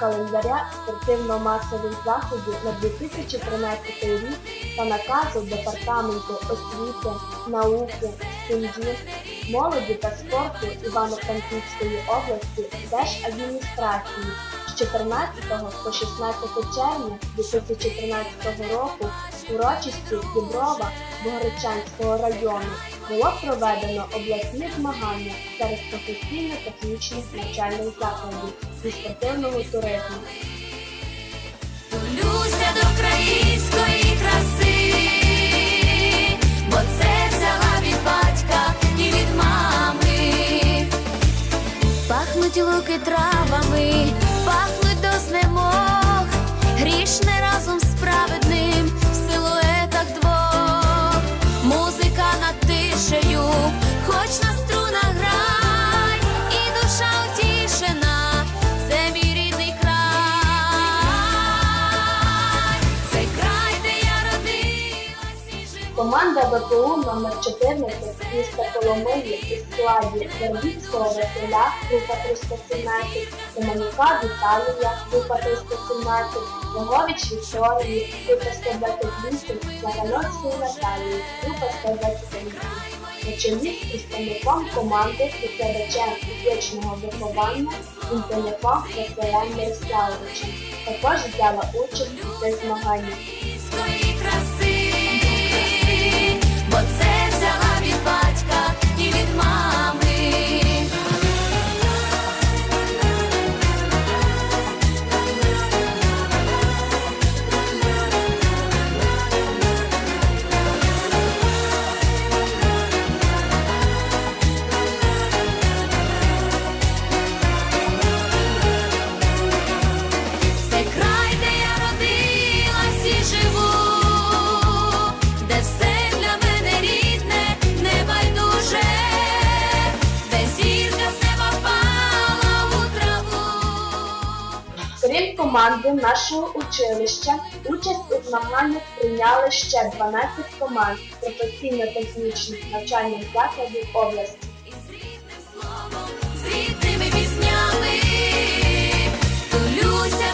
календаря спортивно-масових заходів на 2013 рік та наказу Департаменту освіти, науки, сім'ї, молоді та спорту Івано-Франківської області Держадміністрації з 14 по 16 червня 2013 року урочисті Діброва Богородчанського району було проведено обласні змагання серед професійно-технічних навчальних закладів зі спортивного туризму. Команда ВПУ номер 14 міста Коломиї у складі Вербівського Василя, група 317, Семенюка Віталія, група 317, Ягович Вікторії, група 128, Лагановської Наталії, група 128. На чолі з представником команди викладачем фізичного виховання Інтеляком Василем Ярославовичем. Також взяла участь у цих змаганнях. Команди нашого училища, участь у змаганнях прийняли ще 12 команд професійно-технічних навчальних закладів області. Із пісняли піснями, тулюся